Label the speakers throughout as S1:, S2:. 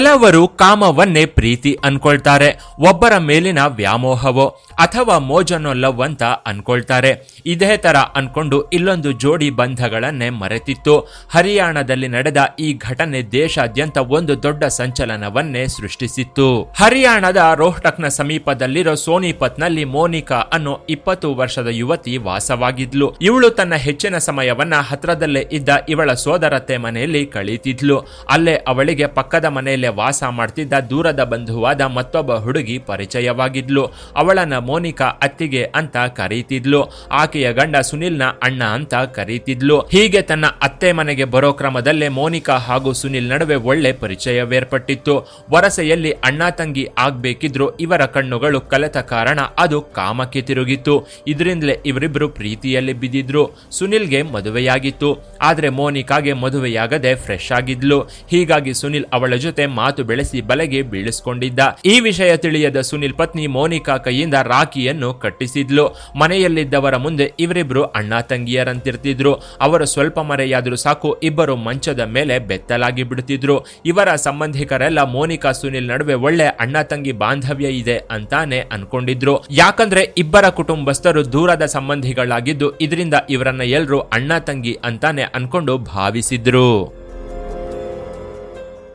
S1: ಕೆಲವರು ಕಾಮವನ್ನೇ ಪ್ರೀತಿ ಅನ್ಕೊಳ್ತಾರೆ ಒಬ್ಬರ ಮೇಲಿನ ವ್ಯಾಮೋಹವೋ ಅಥವಾ ಮೋಜನೋ ಲವ್ ಅಂತ ಅನ್ಕೊಳ್ತಾರೆ. ಇದೇ ತರ ಅನ್ಕೊಂಡು ಇಲ್ಲೊಂದು ಜೋಡಿ ಬಂಧಗಳನ್ನೇ ಮರೆತಿತ್ತು. ಹರಿಯಾಣದಲ್ಲಿ ನಡೆದ ಈ ಘಟನೆ ದೇಶಾದ್ಯಂತ ಒಂದು ದೊಡ್ಡ ಸಂಚಲನವನ್ನೇ ಸೃಷ್ಟಿಸಿತ್ತು. ಹರಿಯಾಣದ ರೋಹ್ಟಕ್ನ ಸಮೀಪದಲ್ಲಿರೋ ಸೋನಿಪತ್ನಲ್ಲಿ ಮೋನಿಕಾ ಅನ್ನೋ ಇಪ್ಪತ್ತು ವರ್ಷದ ಯುವತಿ ವಾಸವಾಗಿದ್ಲು. ಇವಳು ತನ್ನ ಹೆಚ್ಚಿನ ಸಮಯವನ್ನ ಹತ್ರದಲ್ಲೇ ಇದ್ದ ಇವಳ ಸೋದರತೆ ಮನೆಯಲ್ಲಿ ಕಳೀತಿದ್ಲು. ಅಲ್ಲೇ ಅವಳಿಗೆ ಪಕ್ಕದ ಮನೆಯಲ್ಲೇ ವಾಸ ಮಾಡ್ತಿದ್ದ ದೂರದ ಬಂಧುವಾದ ಮತ್ತೊಬ್ಬ ಹುಡುಗಿ ಪರಿಚಯವಾಗಿದ್ಲು. ಅವಳನ್ನ ಮೋನಿಕಾ ಅತ್ತಿಗೆ ಅಂತ ಕರೀತಿದ್ಲು. ಆಕೆಯ ಗಂಡ ಸುನಿಲ್ನ ಅಣ್ಣ ಅಂತ ಕರೀತಿದ್ಲು. ಹೀಗೆ ತನ್ನ ಅತ್ತೆ ಮನೆಗೆ ಬರೋ ಕ್ರಮದಲ್ಲೇ ಮೋನಿಕಾ ಹಾಗೂ ಸುನಿಲ್ ನಡುವೆ ಒಳ್ಳೆ ಪರಿಚಯವೇರ್ಪಟ್ಟಿತ್ತು. ವರಸೆಯಲ್ಲಿ ಅಣ್ಣ ತಂಗಿ ಆಗ್ಬೇಕಿದ್ರು ಇವರ ಕಣ್ಣುಗಳು ಕಲೆತ ಕಾರಣ ಅದು ಕಾಮಕ್ಕೆ ತಿರುಗಿತ್ತು. ಇದರಿಂದಲೇ ಇವರಿಬ್ರು ಪ್ರೀತಿಯಲ್ಲಿ ಬಿದ್ದಿದ್ರು. ಸುನಿಲ್ಗೆ ಮದುವೆಯಾಗಿತ್ತು. ಆದ್ರೆ ಮೋನಿಕಾಗೆ ಮದುವೆಯಾಗದೆ ಫ್ರೆಶ್ ಆಗಿದ್ಲು. ಹೀಗಾಗಿ ಸುನಿಲ್ ಅವಳ ಜೊತೆ ಮಾತು ಬೆಳೆಸಿ ಬಲೆಗೆ ಬೀಳಿಸ್ಕೊಂಡಿದ್ದ. ಈ ವಿಷಯ ತಿಳಿಯದ ಸುನಿಲ್ ಪತ್ನಿ ಮೋನಿಕಾ ಕೈಯಿಂದ ರಾಖಿಯನ್ನು ಕಟ್ಟಿಸಿದ್ಲು. ಮನೆಯಲ್ಲಿದ್ದವರ ಮುಂದೆ ಇವರಿಬ್ರು ಅಣ್ಣ ತಂಗಿಯರಂತಿರ್ತಿದ್ರು. ಅವರು ಸ್ವಲ್ಪ ಮರೆಯಾದರೂ ಸಾಕು, ಇಬ್ಬರು ಮಂಚದ ಮೇಲೆ ಬೆತ್ತಲಾಗಿ ಬಿಡುತ್ತಿದ್ರು ಇವರ ಸಂಬಂಧಿಕರೆಲ್ಲ ಮೋನಿಕಾ, ಸುನಿಲ್ ನಡುವೆ ಒಳ್ಳೆ ಅಣ್ಣ ತಂಗಿ ಬಾಂಧವ್ಯ ಇದೆ ಅಂತಾನೆ ಅನ್ಕೊಂಡಿದ್ರು. ಯಾಕಂದ್ರೆ ಇಬ್ಬರ ಕುಟುಂಬಸ್ಥರು ದೂರದ ಸಂಬಂಧಿಗಳಾಗಿದ್ದು, ಇದರಿಂದ ಇವರನ್ನ ಎಲ್ಲರೂ ಅಣ್ಣ ತಂಗಿ ಅಂತಾನೆ ಅನ್ಕೊಂಡು ಭಾವಿಸಿದ್ರು.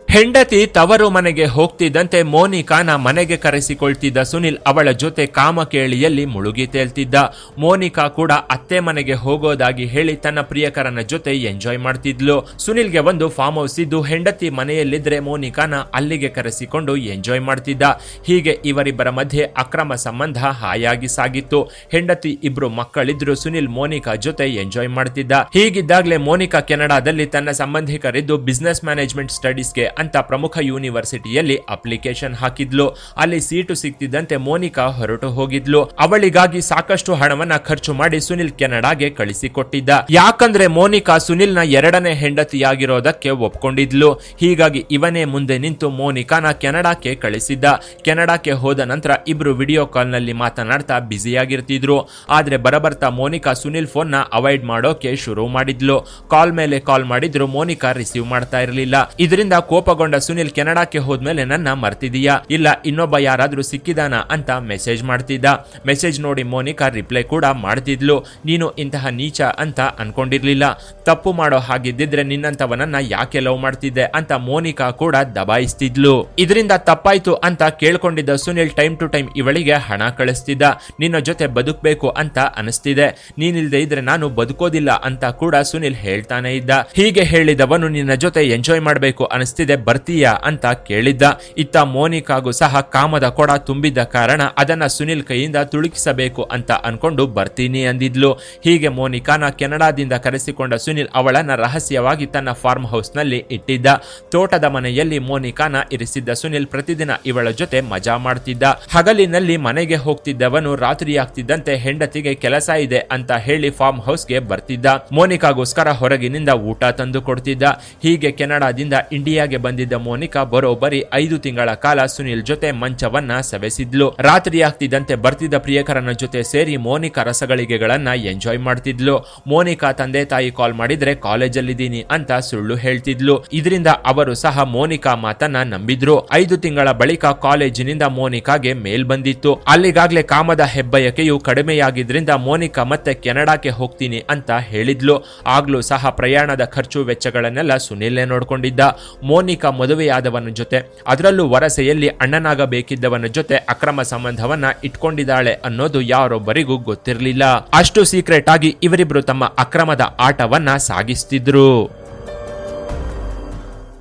S1: ಹೆಂಡತಿ ತವರು ಮನೆಗೆ ಹೋಗ್ತಿದ್ದಂತೆ ಮೋನಿಕಾನ ಮನೆಗೆ ಕರೆಸಿಕೊಳ್ತಿದ್ದ ಸುನಿಲ್ ಅವಳ ಜೊತೆ ಕಾಮಕೇಳಿಯಲ್ಲಿ ಮುಳುಗಿ ತೇಲ್ತಿದ್ದ. ಮೋನಿಕಾ ಕೂಡ ಅತ್ತೆ ಮನೆಗೆ ಹೋಗೋದಾಗಿ ಹೇಳಿ ತನ್ನ ಪ್ರಿಯಕರನ ಜೊತೆ ಎಂಜಾಯ್ ಮಾಡ್ತಿದ್ಲು. ಸುನಿಲ್ಗೆ ಒಂದು ಫಾರ್ಮ್ ಹೌಸ್ ಇದ್ದು ಹೆಂಡತಿ ಮನೆಯಲ್ಲಿದ್ರೆ ಮೋನಿಕಾನ ಅಲ್ಲಿಗೆ ಕರೆಸಿಕೊಂಡು ಎಂಜಾಯ್ ಮಾಡ್ತಿದ್ದ. ಹೀಗೆ ಇವರಿಬ್ಬರ ಮಧ್ಯೆ ಅಕ್ರಮ ಸಂಬಂಧ ಹಾಯಾಗಿ ಸಾಗಿತ್ತು. ಹೆಂಡತಿ ಇಬ್ರು ಮಕ್ಕಳಿದ್ರು ಸುನಿಲ್ ಮೋನಿಕಾ ಜೊತೆ ಎಂಜಾಯ್ ಮಾಡ್ತಿದ್ದ. ಹೀಗಿದ್ದಾಗಲೇ ಮೋನಿಕಾ ಕೆನಡಾದಲ್ಲಿ ತನ್ನ ಸಂಬಂಧಿಕರಿದ್ದು ಬಿಸ್ನೆಸ್ ಮ್ಯಾನೇಜ್ಮೆಂಟ್ ಸ್ಟಡೀಸ್ಗೆ ಅಂತ ಪ್ರಮುಖ ಯೂನಿವರ್ಸಿಟಿಯಲ್ಲಿ ಅಪ್ಲಿಕೇಶನ್ ಹಾಕಿದ್ಲು. ಅಲ್ಲಿ ಸೀಟು ಸಿಕ್ತಿದ್ದಂತೆ ಮೋನಿಕಾ ಹೊರಟು ಹೋಗಿದ್ಲು. ಅವಳಿಗಾಗಿ ಸಾಕಷ್ಟು ಹಣವನ್ನ ಖರ್ಚು ಮಾಡಿ ಸುನಿಲ್ ಕೆನಡಾಗೆ ಕಳಿಸಿಕೊಟ್ಟಿದ್ದ. ಯಾಕಂದ್ರೆ ಮೋನಿಕಾ ಸುನಿಲ್ನ ಎರಡನೇ ಹೆಂಡತಿಯಾಗಿರೋದಕ್ಕೆ ಒಪ್ಕೊಂಡಿದ್ಲು. ಹೀಗಾಗಿ ಇವನೇ ಮುಂದೆ ನಿಂತು ಮೋನಿಕಾನ ಕೆನಡಾಕ್ಕೆ ಕಳಿಸಿದ್ದ. ಕೆನಡಾಕ್ಕೆ ಹೋದ ನಂತರ ಇಬ್ರು ವಿಡಿಯೋ ಕಾಲ್ನಲ್ಲಿ ಮಾತನಾಡ್ತಾ ಬ್ಯುಸಿಯಾಗಿರ್ತಿದ್ರು. ಆದ್ರೆ ಬರಬರ್ತಾ ಮೋನಿಕಾ ಸುನಿಲ್ ಫೋನ್ನ ಅವಾಯ್ಡ್ ಮಾಡೋಕೆ ಶುರು ಮಾಡಿದ್ಲು. ಕಾಲ್ ಮೇಲೆ ಕಾಲ್ ಮಾಡಿದ್ರು ಮೋನಿಕಾ ರಿಸೀವ್ ಮಾಡ್ತಾ ಇರಲಿಲ್ಲ. ಇದರಿಂದ ಕೋಪಗೊಂಡ ಸುನಿಲ್ ಕೆನಡಾಕ್ಕೆ ಹೋದ್ಮೇಲೆ ನನ್ನ ಮರ್ತಿದೀಯಾ. ಇಲ್ಲ, ಇನ್ನೊಬ್ಬ ಯಾರಾದ್ರೂ ಸಿಕ್ಕಿದಾನ ಅಂತ ಮೆಸೇಜ್ ಮಾಡ್ತಿದ್ದ. ಮೆಸೇಜ್ ನೋಡಿ ಮೋನಿಕಾ ರಿಪ್ಲೈ ಕೂಡ ಮಾಡ್ತಿದ್ಲು. ನೀನು ಇಂತಹ ನೀಚ ಅಂತ ಅನ್ಕೊಂಡಿರ್ಲಿಲ್ಲ. ತಪ್ಪು ಮಾಡೋ ಹಾಗಿದ್ದಿದ್ರೆ ನಿನ್ನಂತವನನ್ನ ಯಾಕೆ ಲವ್ ಮಾಡ್ತಿದ್ದೆ ಅಂತ ಮೋನಿಕಾ ಕೂಡ ದಬಾಯಿಸ್ತಿದ್ಲು. ಇದರಿಂದ ತಪ್ಪಾಯ್ತು ಅಂತ ಕೇಳ್ಕೊಂಡಿದ್ದ ಸುನಿಲ್ ಟೈಮ್ ಟು ಟೈಮ್ ಇವಳಿಗೆ ಹಣ ಕಳಿಸ್ತಿದ್ದ. ನಿನ್ನ ಜೊತೆ ಬದುಕಬೇಕು ಅಂತ ಅನಿಸ್ತಿದೆ. ನೀನಿಲ್ದೆ ಇದ್ರೆ ನಾನು ಬದುಕೋದಿಲ್ಲ ಅಂತ ಕೂಡ ಸುನಿಲ್ ಹೇಳ್ತಾನೆ ಇದ್ದ. ಹೀಗೆ ಹೇಳಿದವನು ನಿನ್ನ ಜೊತೆ ಎಂಜಾಯ್ ಮಾಡಬೇಕು ಅನಿಸ್ತಿದೆ ಬರ್ತೀಯಾ ಅಂತ ಕೇಳಿದ್ದ. ಇತ್ತ ಮೋನಿಕಾಗೂ ಸಹ ಕಾಮದ ಕೊಡ ತುಂಬಿದ್ದ ಕಾರಣ ಅದನ್ನ ಸುನಿಲ್ ಕೈಯಿಂದ ತುಳುಕಿಸಬೇಕು ಅಂತ ಅನ್ಕೊಂಡು ಬರ್ತೀನಿ ಅಂದಿದ್ಲು. ಹೀಗೆ ಮೋನಿಕಾನ ಕೆನಡಾದಿಂದ ಕರೆಸಿಕೊಂಡ ಸುನಿಲ್ ಅವಳನ್ನ ರಹಸ್ಯವಾಗಿ ತನ್ನ ಫಾರ್ಮ್ ಹೌಸ್ನಲ್ಲಿ ಇಟ್ಟಿದ್ದ. ತೋಟದ ಮನೆಯಲ್ಲಿ ಮೋನಿಕಾನ ಇರಿಸಿದ್ದ ಸುನಿಲ್ ಪ್ರತಿದಿನ ಇವಳ ಜೊತೆ ಮಜಾ ಮಾಡ್ತಿದ್ದ. ಹಗಲಿನಲ್ಲಿ ಮನೆಗೆ ಹೋಗ್ತಿದ್ದವನು ರಾತ್ರಿಯಾಗ್ತಿದ್ದಂತೆ ಹೆಂಡತಿಗೆ ಕೆಲಸ ಇದೆ ಅಂತ ಹೇಳಿ ಫಾರ್ಮ್ ಹೌಸ್ಗೆ ಬರ್ತಿದ್ದ. ಮೋನಿಕಾಗೋಸ್ಕರ ಹೊರಗಿನಿಂದ ಊಟ ತಂದು ಕೊಡ್ತಿದ್ದ. ಹೀಗೆ ಕೆನಡಾದಿಂದ ಇಂಡಿಯಾಗೆ ಬಂದಿದ್ದ ಮೋನಿಕಾ ಬರೋಬ್ಬರಿ ಐದು ತಿಂಗಳ ಕಾಲ ಸುನಿಲ್ ಜೊತೆ ಮಂಚವನ್ನ ಸವೆಸಿದ್ಲು. ರಾತ್ರಿ ಆಗ್ತಿದ್ದಂತೆ ಬರ್ತಿದ್ದ ಪ್ರಿಯಕರನ ಜೊತೆ ಸೇರಿ ಮೋನಿಕಾ ರಸಗಳಿಗೆಗಳನ್ನ ಎಂಜಾಯ್ ಮಾಡ್ತಿದ್ಲು. ಮೋನಿಕಾ ತಂದೆ ತಾಯಿ ಕಾಲ್ ಮಾಡಿದ್ರೆ ಕಾಲೇಜಲ್ಲಿದ್ದೀನಿ ಅಂತ ಸುಳ್ಳು ಹೇಳ್ತಿದ್ಲು. ಇದರಿಂದ ಅವರು ಸಹ ಮೋನಿಕಾ ಮಾತನ್ನ ನಂಬಿದ್ರು. ಐದು ತಿಂಗಳ ಬಳಿಕ ಕಾಲೇಜಿನಿಂದ ಮೋನಿಕಾಗೆ ಮೇಲ್ ಬಂದಿತ್ತು. ಅಲ್ಲಿಗಾಗ್ಲೇ ಕಾಮದ ಹೆಬ್ಬಯಕೆಯು ಕಡಿಮೆಯಾಗಿದ್ರಿಂದ ಮೋನಿಕಾ ಮತ್ತೆ ಕೆನಡಾಕ್ಕೆ ಹೋಗ್ತೀನಿ ಅಂತ ಹೇಳಿದ್ಲು. ಆಗ್ಲೂ ಸಹ ಪ್ರಯಾಣದ ಖರ್ಚು ವೆಚ್ಚಗಳನ್ನೆಲ್ಲ ಸುನಿಲ್ನೇ ನೋಡ್ಕೊಂಡಿದ್ದ. ಮೋನಿಕಾ ಮದುವೆಯಾದವನ ಜೊತೆ, ಅದರಲ್ಲೂ ವರಸೆಯಲ್ಲಿ ಅಣ್ಣನಾಗಬೇಕಿದ್ದವನ ಜೊತೆ ಅಕ್ರಮ ಸಂಬಂಧವನ್ನ ಇಟ್ಕೊಂಡಿದ್ದಾಳೆ ಅನ್ನೋದು ಯಾರೊಬ್ಬರಿಗೂ ಗೊತ್ತಿರಲಿಲ್ಲ. ಅಷ್ಟು ಸೀಕ್ರೆಟ್ ಆಗಿ ಇವರಿಬ್ರು ತಮ್ಮ ಅಕ್ರಮದ ಆಟವನ್ನ ಸಾಗಿಸ್ತಿದ್ರು.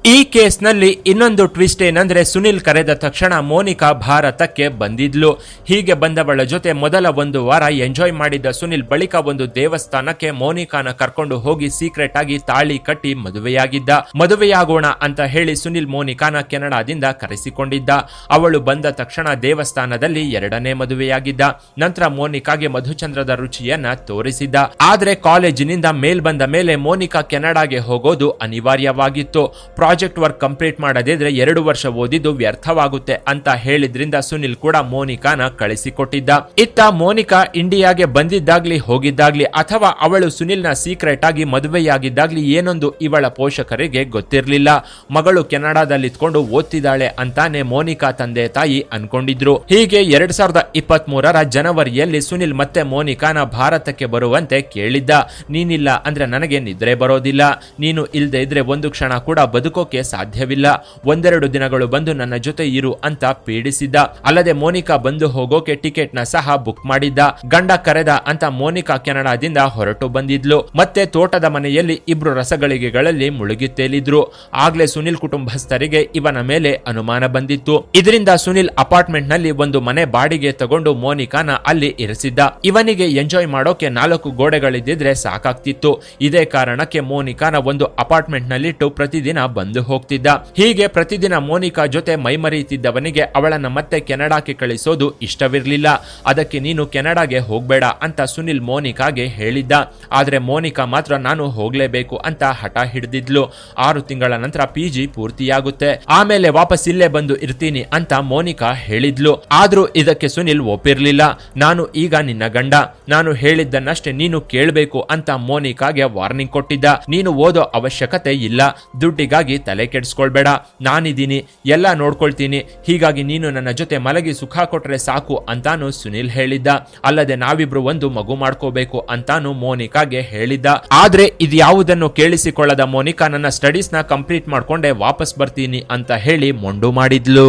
S1: ಈ ಕೇಸ್ನಲ್ಲಿ ಇನ್ನೊಂದು ಟ್ವಿಸ್ಟ್ ಏನಂದ್ರೆ ಸುನಿಲ್ ಕರೆದ ತಕ್ಷಣ ಮೋನಿಕಾ ಭಾರತಕ್ಕೆ ಬಂದಿದ್ಲು. ಹೀಗೆ ಬಂದವಳ ಜೊತೆ ಮೊದಲ ಒಂದು ವಾರ ಎಂಜಾಯ್ ಮಾಡಿದ್ದ ಸುನಿಲ್ ಬಳಿಕ ಒಂದು ದೇವಸ್ಥಾನಕ್ಕೆ ಮೋನಿಕಾನ ಕರ್ಕೊಂಡು ಹೋಗಿ ಸೀಕ್ರೆಟ್ ಆಗಿ ತಾಳಿ ಕಟ್ಟಿ ಮದುವೆಯಾಗಿದ್ದ. ಮದುವೆಯಾಗೋಣ ಅಂತ ಹೇಳಿ ಸುನಿಲ್ ಮೋನಿಕಾನ ಕೆನಡಾದಿಂದ ಕರೆಸಿಕೊಂಡಿದ್ದ. ಅವಳು ಬಂದ ತಕ್ಷಣ ದೇವಸ್ಥಾನದಲ್ಲಿ ಎರಡನೇ ಮದುವೆಯಾಗಿದ್ದ. ನಂತರ ಮೋನಿಕಾಗೆ ಮಧುಚಂದ್ರದ ರುಚಿಯನ್ನ ತೋರಿಸಿದ್ದ. ಆದ್ರೆ ಕಾಲೇಜಿನಿಂದ ಮೇಲ್ ಬಂದ ಮೇಲೆ ಮೋನಿಕಾ ಕೆನಡಾಗೆ ಹೋಗೋದು ಅನಿವಾರ್ಯವಾಗಿತ್ತು. ಪ್ರಾಜೆಕ್ಟ್ ವರ್ಕ್ ಕಂಪ್ಲೀಟ್ ಮಾಡದಿದ್ರೆ ಎರಡು ವರ್ಷ ಓದಿದ್ದು ವ್ಯರ್ಥವಾಗುತ್ತೆ ಅಂತ ಹೇಳಿದ್ರಿಂದ ಸುನಿಲ್ ಕೂಡ ಮೋನಿಕಾನ ಕಳಿಸಿಕೊಟ್ಟಿದ್ದ. ಇತ್ತ ಮೋನಿಕಾ ಇಂಡಿಯಾಗೆ ಬಂದಿದ್ದಾಗ್ಲಿ ಹೋಗಿದ್ದಾಗ್ಲಿ ಅಥವಾ ಅವಳು ಸುನಿಲ್ನ ಸೀಕ್ರೆಟ್ ಆಗಿ ಮದುವೆಯಾಗಿದ್ದಾಗ್ಲಿ ಏನೊಂದು ಇವಳ ಪೋಷಕರಿಗೆ ಗೊತ್ತಿರಲಿಲ್ಲ. ಮಗಳು ಕೆನಡಾದಲ್ಲಿ ಇದ್ಕೊಂಡು ಓದ್ತಿದ್ದಾಳೆ ಅಂತಾನೆ ಮೋನಿಕಾ ತಂದೆ ತಾಯಿ ಅನ್ಕೊಂಡಿದ್ರು. ಹೀಗೆ ಎರಡ್ ಸಾವಿರದ ಇಪ್ಪತ್ತ್ ಮೂರರ ಜನವರಿಯಲ್ಲಿ ಸುನಿಲ್ ಮತ್ತೆ ಮೋನಿಕಾನ ಭಾರತಕ್ಕೆ ಬರುವಂತೆ ಕೇಳಿದ್ದ. ನೀನಿಲ್ಲ ಅಂದ್ರೆ ನನಗೆ ನಿದ್ರೆ ಬರೋದಿಲ್ಲ. ನೀನು ಇಲ್ದೇ ಇದ್ರೆ ಒಂದು ಕ್ಷಣ ಕೂಡ ಬದುಕೋಕೆ ಸಾಧ್ಯವಿಲ್ಲ. ಒಂದೆರಡು ದಿನಗಳು ಬಂದು ನನ್ನ ಜೊತೆ ಇರು ಅಂತ ಪೀಡಿಸಿದ್ದ. ಅಲ್ಲದೆ ಮೋನಿಕಾ ಬಂದು ಹೋಗೋಕೆ ಟಿಕೆಟ್ನ ಸಹ ಬುಕ್ ಮಾಡಿದ್ದ. ಗಂಡ ಕರೆದ ಅಂತ ಮೋನಿಕಾ ಕೆನಡಾದಿಂದ ಹೊರಟು ಬಂದಿದ್ಲು. ಮತ್ತೆ ತೋಟದ ಮನೆಯಲ್ಲಿ ಇಬ್ರು ರಸಗಳಿಗೆಗಳಲ್ಲಿ ಮುಳುಗಿ ತೇಲಿದ್ರು. ಆಗ್ಲೇ ಸುನಿಲ್ ಕುಟುಂಬಸ್ಥರಿಗೆ ಇವನ ಮೇಲೆ ಅನುಮಾನ ಬಂದಿತ್ತು. ಇದರಿಂದ ಸುನಿಲ್ ಅಪಾರ್ಟ್ಮೆಂಟ್ನಲ್ಲಿ ಒಂದು ಮನೆ ಬಾಡಿಗೆ ತಗೊಂಡು ಮೋನಿಕಾನ ಅಲ್ಲಿ ಇರಿಸಿದ್ದ. ಇವನಿಗೆ ಎಂಜಾಯ್ ಮಾಡೋಕೆ ನಾಲ್ಕು ಗೋಡೆಗಳಿದ್ದಿದ್ರೆ ಸಾಕಾಗ್ತಿತ್ತು. ಇದೇ ಕಾರಣಕ್ಕೆ ಮೋನಿಕಾನ ಒಂದು ಅಪಾರ್ಟ್ಮೆಂಟ್ ನಲ್ಲಿಟ್ಟು ಪ್ರತಿದಿನ ಬಂದು ಹೋಗ್ತಿದ್ದ. ಹೀಗೆ ಪ್ರತಿದಿನ ಮೋನಿಕಾ ಜೊತೆ ಮೈಮರೆಯುತ್ತಿದ್ದವನಿಗೆ ಅವಳನ್ನ ಮತ್ತೆ ಕೆನಡಾಕ್ಕೆ ಕಳಿಸೋದು ಇಷ್ಟವಿರಲಿಲ್ಲ. ಅದಕ್ಕೆ ನೀನು ಕೆನಡಾಗೆ ಹೋಗ್ಬೇಡ ಅಂತ ಸುನಿಲ್ ಮೋನಿಕಾಗೆ ಹೇಳಿದ್ದ. ಆದ್ರೆ ಮೋನಿಕಾ ಮಾತ್ರ ನಾನು ಹೋಗ್ಲೇಬೇಕು ಅಂತ ಹಠ ಹಿಡಿದಿದ್ಲು. ಆರು ತಿಂಗಳ ನಂತರ ಪಿ ಜಿ ಪೂರ್ತಿಯಾಗುತ್ತೆ. ಆಮೇಲೆ ವಾಪಸ್ ಇಲ್ಲೇ ಬಂದು ಇರ್ತೀನಿ ಅಂತ ಮೋನಿಕಾ ಹೇಳಿದ್ಲು. ಆದ್ರೂ ಇದಕ್ಕೆ ಸುನಿಲ್ ಒಪ್ಪಿರ್ಲಿಲ್ಲ. ನಾನು ಈಗ ನಿನ್ನ ಗಂಡ. ನಾನು ಹೇಳಿದ್ದನ್ನಷ್ಟೇ ನೀನು ಕೇಳಬೇಕು ಅಂತ ಮೋನಿಕಾಗೆ ವಾರ್ನಿಂಗ್ ಕೊಟ್ಟಿದ್ದ. ನೀನು ಓದೋ ಅವಶ್ಯಕತೆ ಇಲ್ಲ. ದುಡ್ಡಿಗಾಗಿ ತಲೆ ಕೆಡಿಸ್ಕೊಳ್ಬೇಡ. ನಾನಿದ್ದೀನಿ, ಎಲ್ಲ ನೋಡ್ಕೊಳ್ತೀನಿ. ಹೀಗಾಗಿ ನೀನು ನನ್ನ ಜೊತೆ ಮಲಗಿ ಸುಖ ಕೊಟ್ರೆ ಸಾಕು ಅಂತಾನು ಸುನಿಲ್ ಹೇಳಿದ್ದ. ಅಲ್ಲದೆ ನಾವಿಬ್ರು ಒಂದು ಮಗು ಮಾಡ್ಕೋಬೇಕು ಅಂತಾನು ಮೋನಿಕಾಗೆ ಹೇಳಿದ್ದ. ಆದ್ರೆ ಇದ್ಯಾವುದನ್ನು ಕೇಳಿಸಿಕೊಳ್ಳದ ಮೋನಿಕಾ ನನ್ನ ಸ್ಟಡೀಸ್ನ ಕಂಪ್ಲೀಟ್ ಮಾಡ್ಕೊಂಡೆ ವಾಪಸ್ ಬರ್ತೀನಿ ಅಂತ ಹೇಳಿ ಮೊಂಡು ಮಾಡಿದ್ಲು.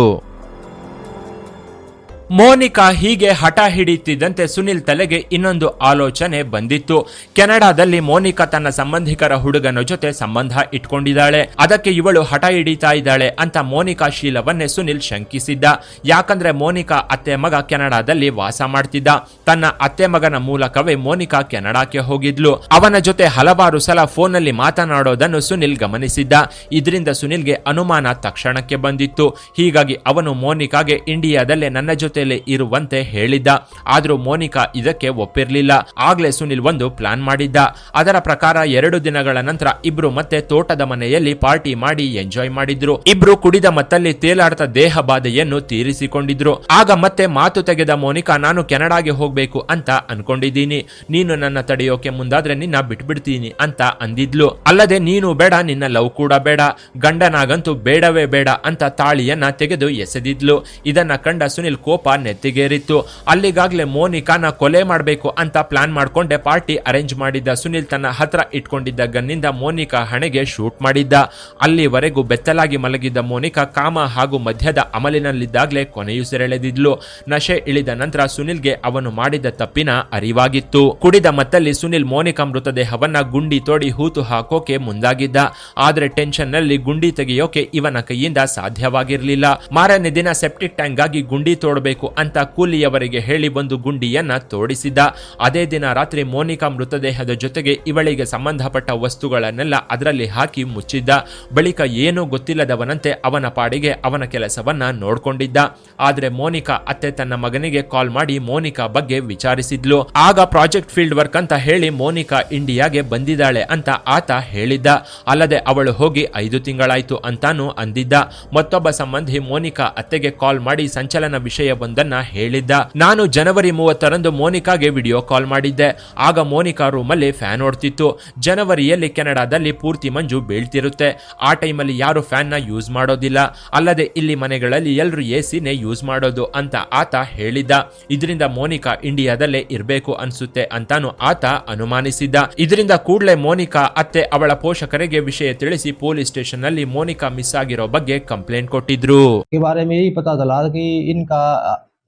S1: ಮೋನಿಕಾ ಹೀಗೆ ಹಠ ಹಿಡಿಯುತ್ತಿದ್ದಂತೆ ಸುನಿಲ್ ತಲೆಗೆ ಇನ್ನೊಂದು ಆಲೋಚನೆ ಬಂದಿತ್ತು. ಕೆನಡಾದಲ್ಲಿ ಮೋನಿಕಾ ತನ್ನ ಸಂಬಂಧಿಕರ ಹುಡುಗನ ಜೊತೆ ಸಂಬಂಧ ಇಟ್ಕೊಂಡಿದ್ದಾಳೆ. ಅದಕ್ಕೆ ಇವಳು ಹಠ ಹಿಡಿತಾ ಇದ್ದಾಳೆ ಅಂತ ಮೋನಿಕಾ ಶೀಲವನ್ನೇ ಸುನಿಲ್ ಶಂಕಿಸಿದ್ದ. ಯಾಕಂದ್ರೆ ಮೋನಿಕಾ ಅತ್ತೆ ಮಗ ಕೆನಡಾದಲ್ಲಿ ವಾಸ ಮಾಡ್ತಿದ್ದ. ತನ್ನ ಅತ್ತೆ ಮಗನ ಮೂಲಕವೇ ಮೋನಿಕಾ ಕೆನಡಾಕ್ಕೆ ಹೋಗಿದ್ಲು. ಅವನ ಜೊತೆ ಹಲವಾರು ಸಲ ಫೋನ್ನಲ್ಲಿ ಮಾತನಾಡೋದನ್ನು ಸುನಿಲ್ ಗಮನಿಸಿದ್ದ. ಇದರಿಂದ ಸುನಿಲ್ಗೆ ಅನುಮಾನ ತಕ್ಷಣಕ್ಕೆ ಬಂದಿತ್ತು. ಹೀಗಾಗಿ ಅವನು ಮೋನಿಕಾಗೆ ಇಂಡಿಯಾದಲ್ಲೇ ನನ್ನ ಜೊತೆಲೆ ಇರುವಂತೆ ಹೇಳಿದ್ದ. ಆದರೂ ಮೋನಿಕಾ ಇದಕ್ಕೆ ಒಪ್ಪಿರಲಿಲ್ಲ. ಆಗ್ಲೇ ಸುನಿಲ್ ಒಂದು ಪ್ಲಾನ್ ಮಾಡಿದ್ದ. ಅದರ ಪ್ರಕಾರ ಎರಡು ದಿನಗಳ ನಂತರ ಇಬ್ರು ಮತ್ತೆ ತೋಟದ ಮನೆಯಲ್ಲಿ ಪಾರ್ಟಿ ಮಾಡಿ ಎಂಜಾಯ್ ಮಾಡಿದ್ರು. ಇಬ್ರು ಕುಡಿದ ಮತ್ತಲ್ಲಿ ತೇಲಾಡ್ತ ದೇಹ ಬಾಧೆಯನ್ನು ತೀರಿಸಿಕೊಂಡಿದ್ರು. ಆಗ ಮತ್ತೆ ಮಾತು ತೆಗೆದ ಮೋನಿಕಾ, ನಾನು ಕೆನಡಾಗೆ ಹೋಗ್ಬೇಕು ಅಂತ ಅನ್ಕೊಂಡಿದ್ದೀನಿ. ನೀನು ನನ್ನ ತಡೆಯೋಕೆ ಮುಂದಾದ್ರೆ ನಿನ್ನ ಬಿಟ್ಬಿಡ್ತೀನಿ ಅಂತ ಅಂದಿದ್ಲು. ಅಲ್ಲದೆ ನೀನು ಬೇಡ, ನಿನ್ನ ಲವ್ ಕೂಡ ಬೇಡ. ಗಂಡನಾಗಂತೂ ಬೇಡವೇ ಬೇಡ ಅಂತ ತಾಳಿಯನ್ನ ತೆಗೆದು ಎಸೆದಿದ್ಲು. ಇದನ್ನ ಕಂಡ ಸುನಿಲ್ ಕೋಪ ನೆತ್ತಿಗೇರಿತ್ತು. ಅಲ್ಲಿಗಾಗಲೇ ಮೋನಿಕಾನ ಕೊಲೆ ಮಾಡಬೇಕು ಅಂತ ಪ್ಲಾನ್ ಮಾಡಿಕೊಂಡೆ ಪಾರ್ಟಿ ಅರೇಂಜ್ ಮಾಡಿದ್ದ ಸುನಿಲ್ ತನ್ನ ಹತ್ರ ಇಟ್ಕೊಂಡಿದ್ದ ಗನ್ನಿಂದ ಮೋನಿಕಾ ಹಣೆಗೆ ಶೂಟ್ ಮಾಡಿದ್ದ. ಅಲ್ಲಿವರೆಗೂ ಬೆತ್ತಲಾಗಿ ಮಲಗಿದ್ದ ಮೋನಿಕಾ ಕಾಮ ಹಾಗೂ ಮಧ್ಯದ ಅಮಲಿನಲ್ಲಿದ್ದಾಗಲೇ ಕೊನೆಯುಸಿರೆಳೆದಿದ್ಲು ನಶೆ ಇಳಿದ ನಂತರ ಸುನಿಲ್ಗೆ ಅವನು ಮಾಡಿದ ತಪ್ಪಿನ ಅರಿವಾಗಿತ್ತು. ಕುಡಿದ ಮತ್ತಲ್ಲಿ ಸುನಿಲ್ ಮೋನಿಕಾ ಮೃತದೇಹವನ್ನ ಗುಂಡಿ ತೋಡಿ ಹೂತು ಹಾಕೋಕೆ ಮುಂದಾಗಿದ್ದ. ಆದ್ರೆ ಟೆನ್ಷನ್ನಲ್ಲಿ ಗುಂಡಿ ತೆಗೆಯೋಕೆ ಇವನ ಕೈಯಿಂದ ಸಾಧ್ಯವಾಗಿರಲಿಲ್ಲ. ಮಾರನೇ ದಿನ ಸೆಪ್ಟಿಕ್ ಟ್ಯಾಂಕ್ ಆಗಿ ಗುಂಡಿ ತೋಡಬೇಕು ಅಂತ ಕೂಲಿಯವರಿಗೆ ಹೇಳಿ ಬಂದು ಗುಂಡಿಯನ್ನ ತೋಡಿಸಿದ್ದ ಅದೇ ದಿನ ರಾತ್ರಿ ಮೋನಿಕಾ ಮೃತದೇಹದ ಜೊತೆಗೆ ಇವಳಿಗೆ ಸಂಬಂಧಪಟ್ಟ ವಸ್ತುಗಳನ್ನೆಲ್ಲ ಅದರಲ್ಲಿ ಹಾಕಿ ಮುಚ್ಚಿದ್ದ. ಬಳಿಕ ಏನೂ ಗೊತ್ತಿಲ್ಲದವನಂತೆ ಅವನ ಪಾಡಿಗೆ ಅವನ ಕೆಲಸವನ್ನ ನೋಡ್ಕೊಂಡಿದ್ದ. ಆದ್ರೆ ಮೋನಿಕಾ ಅತ್ತೆ ತನ್ನ ಮಗನಿಗೆ ಕಾಲ್ ಮಾಡಿ ಮೋನಿಕಾ ಬಗ್ಗೆ ವಿಚಾರಿಸಿದ್ಲು. ಆಗ ಪ್ರಾಜೆಕ್ಟ್ ಫೀಲ್ಡ್ ವರ್ಕ್ ಅಂತ ಹೇಳಿ ಮೋನಿಕಾ ಇಂಡಿಯಾಗೆ ಬಂದಿದ್ದಾಳೆ ಅಂತ ಆತ ಹೇಳಿದ್ದ. ಅಲ್ಲದೆ ಅವಳು ಹೋಗಿ ಐದು ತಿಂಗಳಾಯ್ತು ಅಂತಾನು ಅಂದಿದ್ದ. ಮತ್ತೊಬ್ಬ ಸಂಬಂಧಿ ಮೋನಿಕಾ ಅತ್ತೆಗೆ ಕಾಲ್ ಮಾಡಿ ಸಂಚಲನ ವಿಷಯವೊಂದನ್ನ ಹೇಳಿದ್ದ. ನಾನು ಜನವರಿ ಮೂವತ್ತರಂದು ಮೋನಿಕಾಗೆ ವಿಡಿಯೋ ಕಾಲ್ ಮಾಡಿದ್ದೆ. ಆಗ ಮೋನಿಕಾ ರೂಮಲ್ಲಿ ಫ್ಯಾನ್ ಓಡ್ತಿತ್ತು. ಜನವರಿಯಲ್ಲಿ ಕೆನಡಾದಲ್ಲಿ ಪೂರ್ತಿ ಮಂಜು ಬೀಳ್ತಿರುತ್ತೆ. ಆ ಟೈಮಲ್ಲಿ ಯಾರು ಫ್ಯಾನ್ನ ಯೂಸ್ ಮಾಡೋದಿಲ್ಲ. ಅಲ್ಲದೆ ಇಲ್ಲಿ ಮನೆಗಳಲ್ಲಿ ಎಲ್ಲರೂ ಎ ಸಿನೇ ಯೂಸ್ ಮಾಡೋದು ಅಂತ ಆತ ಹೇಳಿದ್ದ. ಇದರಿಂದ ಮೋನಿಕಾ ಇಂಡಿಯಾದಲ್ಲೇ ಇರಬೇಕು ಅನ್ಸುತ್ತೆ ಅಂತಾನು ಆತ ಅನುಮಾನಿಸಿದ್ದ. ಇದರಿಂದ ಕೂಡಲೇ ಮೋನಿಕಾ ಅತ್ತೆ ಅವಳ ಪೋಷಕರಿಗೆ ವಿಷಯ ತಿಳಿಸಿ ಪೊಲೀಸ್ ಸ್ಟೇಷನ್ನಲ್ಲಿ ಮೋನಿಕಾ ಮಿಸ್ ಆಗಿರೋ ಬಗ್ಗೆ ಕಂಪ್ಲೇಂಟ್ ಕೊಟ್ಟಿದ್ರು.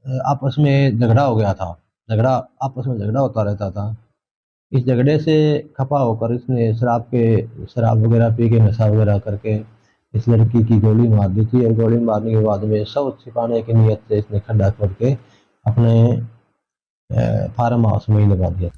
S2: आपस में झगड़ा हो गया था। झगड़ा, आपस में झगड़ा होता रहता था। इस झगड़े से खपा होकर इसने शराब के, शराब वगैरह पी के, नशा वगैरह करके इस लड़की की गोली मार दी थी और गोली मारने के बाद में सब छिपाने की नीयत से इसने खड्डा खोद के अपने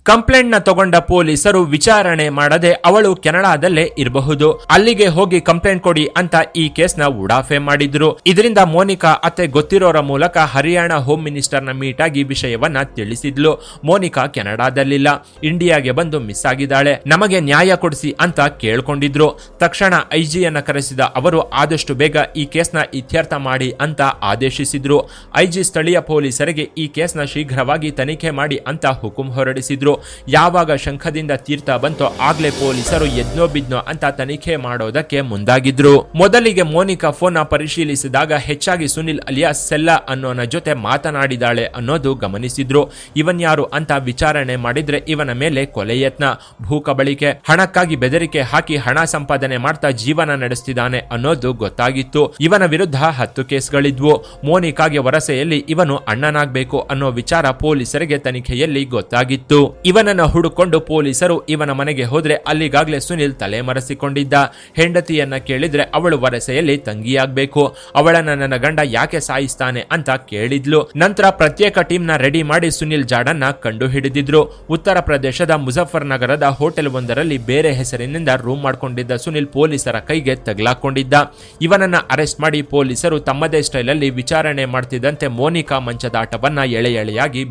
S1: ಕಂಪ್ಲೇಂಟ್ನ ತಗೊಂಡ ಪೊಲೀಸರು ವಿಚಾರಣೆ ಮಾಡದೆ ಅವಳು ಕೆನಡಾದಲ್ಲೇ ಇರಬಹುದು. ಅಲ್ಲಿಗೆ ಹೋಗಿ ಕಂಪ್ಲೇಂಟ್ ಕೊಡಿ ಅಂತ ಈ ಕೇಸ್ನ ಉಡಾಫೆ ಮಾಡಿದ್ರು. ಇದರಿಂದ ಮೋನಿಕಾ, ಅತ್ತೆ ಗೊತ್ತಿರೋರ ಮೂಲಕ ಹರಿಯಾಣ ಹೋಮ್ ಮಿನಿಸ್ಟರ್ನ ಮೀಟ್ ಆಗಿ ವಿಷಯವನ್ನ ತಿಳಿಸಿದ್ಲು. ಮೋನಿಕಾ ಕೆನಡಾದಲ್ಲಿಲ್ಲ. ಇಂಡಿಯಾಗೆ ಬಂದು ಮಿಸ್ ಆಗಿದ್ದಾಳೆ. ನಮಗೆ ನ್ಯಾಯ ಕೊಡಿಸಿ ಅಂತ ಕೇಳ್ಕೊಂಡಿದ್ರು. ತಕ್ಷಣ ಐಜಿಯನ್ನ ಕರೆಸಿದ ಅವರು, ಆದಷ್ಟು ಬೇಗ ಈ ಕೇಸ್ನ ಇತ್ಯರ್ಥ ಮಾಡಿ ಅಂತ ಆದೇಶಿಸಿದ್ರು. ಐಜಿ ಸ್ಥಳೀಯ ಪೊಲೀಸರಿಗೆ ಈ ಕೇಸ್ನ ಶೀಘ್ರವಾಗಿ ತನಿಖೆ ಮಾಡಿ ಅಂತ ಹುಕುಂ ಹೊರಡಿಸಿದ್ರು. ಯಾವಾಗ ಶಂಖದಿಂದ ತೀರ್ಥ ಬಂತೋ ಆಗ್ಲೇ ಪೊಲೀಸರು ಎದ್ನೋ ಬಿದ್ನೋ ಅಂತ ತನಿಖೆ ಮಾಡೋದಕ್ಕೆ ಮುಂದಾಗಿದ್ರು. ಮೊದಲಿಗೆ ಮೋನಿಕಾ ಫೋನ್ ಪರಿಶೀಲಿಸಿದಾಗ ಹೆಚ್ಚಾಗಿ ಸುನಿಲ್ ಅಲಿಯಾಸ್ ಸೆಲ್ಲಾ ಅನ್ನೋನ ಜೊತೆ ಮಾತನಾಡಿದಾಳೆ ಅನ್ನೋದು ಗಮನಿಸಿದ್ರು. ಇವನ್ ಯಾರು ಅಂತ ವಿಚಾರಣೆ ಮಾಡಿದ್ರೆ ಇವನ ಮೇಲೆ ಕೊಲೆ ಯತ್ನ. ಭೂ ಕಬಳಿಕೆ, ಹಣಕ್ಕಾಗಿ ಬೆದರಿಕೆ ಹಾಕಿ ಹಣ ಸಂಪಾದನೆ ಮಾಡ್ತಾ ಜೀವನ ನಡೆಸ್ತಿದ್ದಾನೆ ಅನ್ನೋದು ಗೊತ್ತಾಗಿತ್ತು. ಇವನ ವಿರುದ್ಧ ಹತ್ತು ಕೇಸ್ಗಳಿದ್ವು. ಮೋನಿಕಾಗೆ ವರಸೆಯಲ್ಲಿ ಇವನು ಅಣ್ಣನಾಗಬೇಕು ಅನ್ನೋ ವಿಚಾರ ಪೊಲೀಸರಿಗೆ ತನಿಖೆಯಲ್ಲಿ ಗೊತ್ತಾಗಿತ್ತು. ಇವನನ್ನ ಹುಡುಕೊಂಡು ಪೊಲೀಸರು ಇವನ ಮನೆಗೆ ಹೋದ್ರೆ ಅಲ್ಲಿಗಾಗ್ಲೇ ಸುನಿಲ್ ತಲೆ ಮರೆಸಿಕೊಂಡಿದ್ದ. ಹೆಂಡತಿಯನ್ನ ಕೇಳಿದ್ರೆ ಅವಳು ವರಸೆಯಲ್ಲಿ ತಂಗಿಯಾಗ್ಬೇಕು. ಅವಳನ್ನ ನನ್ನ ಗಂಡ ಯಾಕೆ ಸಾಯಿಸ್ತಾನೆ ಅಂತ ಕೇಳಿದ್ಲು. ನಂತರ ಪ್ರತ್ಯೇಕ ಟೀಮ್ನ ರೆಡಿ ಮಾಡಿ ಸುನಿಲ್ ಜಾಡನ್ನ ಕಂಡು ಹಿಡಿದಿದ್ರು ಉತ್ತರ ಪ್ರದೇಶದ ಮುಜಫರ್ ನಗರದ ಹೋಟೆಲ್ ಒಂದರಲ್ಲಿ ಬೇರೆ ಹೆಸರಿನಿಂದ ರೂಮ್ ಮಾಡ್ಕೊಂಡಿದ್ದ ಸುನಿಲ್ ಪೊಲೀಸರ ಕೈಗೆ ತಗಲಾಕೊಂಡಿದ್ದ. ಇವನನ್ನ ಅರೆಸ್ಟ್ ಮಾಡಿ ಪೊಲೀಸರು ತಮ್ಮದೇ ಸ್ಟೈಲ್ ಅಲ್ಲಿ ವಿಚಾರಣೆ ಮಾಡ್ತಿದ್ದಂತೆ ಮೋನಿಕಾ ಮಂಚದಾಟವನ್ನ ಎಳೆ ಎಳೆಯಾಗಿ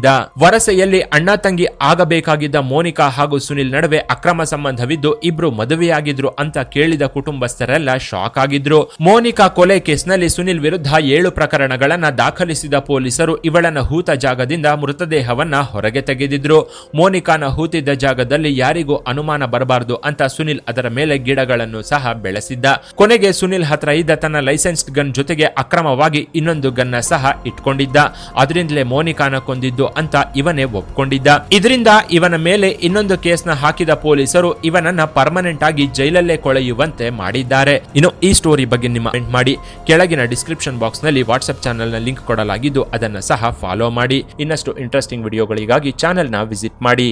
S1: ಬಿಚ್ಚಿಟ್ಟಿದ್ದ ವರಸೆಯಲ್ಲಿ ಅಣ್ಣ ತಂಗಿ ಆಗಬೇಕಾಗಿದ್ದ ಮೋನಿಕಾ ಹಾಗೂ ಸುನಿಲ್ ನಡುವೆ ಅಕ್ರಮ ಸಂಬಂಧವಿದ್ದು ಇಬ್ರು ಮದುವೆಯಾಗಿದ್ರು ಅಂತ ಕೇಳಿದ ಕುಟುಂಬಸ್ಥರೆಲ್ಲ ಶಾಕ್ ಆಗಿದ್ರು. ಮೋನಿಕಾ ಕೊಲೆ ಕೇಸ್ನಲ್ಲಿ ಸುನಿಲ್ ವಿರುದ್ಧ ಏಳು ಪ್ರಕರಣಗಳನ್ನ ದಾಖಲಿಸಿದ ಪೊಲೀಸರು ಇವಳನ್ನ ಹೂತ ಜಾಗದಿಂದ ಮೃತದೇಹವನ್ನ ಹೊರಗೆ ತೆಗೆದಿದ್ರು. ಮೋನಿಕಾನ ಹೂತಿದ್ದ ಜಾಗದಲ್ಲಿ ಯಾರಿಗೂ ಅನುಮಾನ ಬರಬಾರದು ಅಂತ ಸುನಿಲ್ ಅದರ ಮೇಲೆ ಗಿಡಗಳನ್ನು ಸಹ ಬೆಳೆಸಿದ್ದ. ಕೊನೆಗೆ ಸುನಿಲ್ ಹತ್ರ ಇದ್ದ ತನ್ನ ಲೈಸೆನ್ಸ್ಡ್ ಗನ್ ಜೊತೆಗೆ ಅಕ್ರಮವಾಗಿ ಇನ್ನೊಂದು ಗನ್ನ ಸಹ ಇಟ್ಕೊಂಡಿದ್ದ. ಅದರಿಂದಲೇ ಮೋನಿಕಾನ ಕೊಂದಿದ್ದು ಅಂತ ಇವನೇ ಒಪ್ಕೊಂಡಿದ್ದ. ಇದರಿಂದ ಇವನ ಮೇಲೆ ಇನ್ನೊಂದು ಕೇಸ್ನ ಹಾಕಿದ ಪೊಲೀಸರು ಇವನನ್ನ ಪರ್ಮನೆಂಟ್ ಆಗಿ ಜೈಲಲ್ಲೇ ಕೊಳೆಯುವಂತೆ ಮಾಡಿದ್ದಾರೆ. ಇನ್ನು ಈ ಸ್ಟೋರಿ ಬಗ್ಗೆ ನಿಮ್ಮ ಕಮೆಂಟ್ ಮಾಡಿ. ಕೆಳಗಿನ ಡಿಸ್ಕ್ರಿಪ್ಷನ್ ಬಾಕ್ಸ್ನಲ್ಲಿ ವಾಟ್ಸ್ಆಪ್ ಚಾನೆಲ್ನ ಲಿಂಕ್ ಕೊಡಲಾಗಿದ್ದು ಅದನ್ನ ಸಹ ಫಾಲೋ ಮಾಡಿ. ಇನ್ನಷ್ಟು ಇಂಟ್ರೆಸ್ಟಿಂಗ್ ವಿಡಿಯೋಗಳಿಗಾಗಿ ಚಾನೆಲ್ನ ವಿಸಿಟ್ ಮಾಡಿ.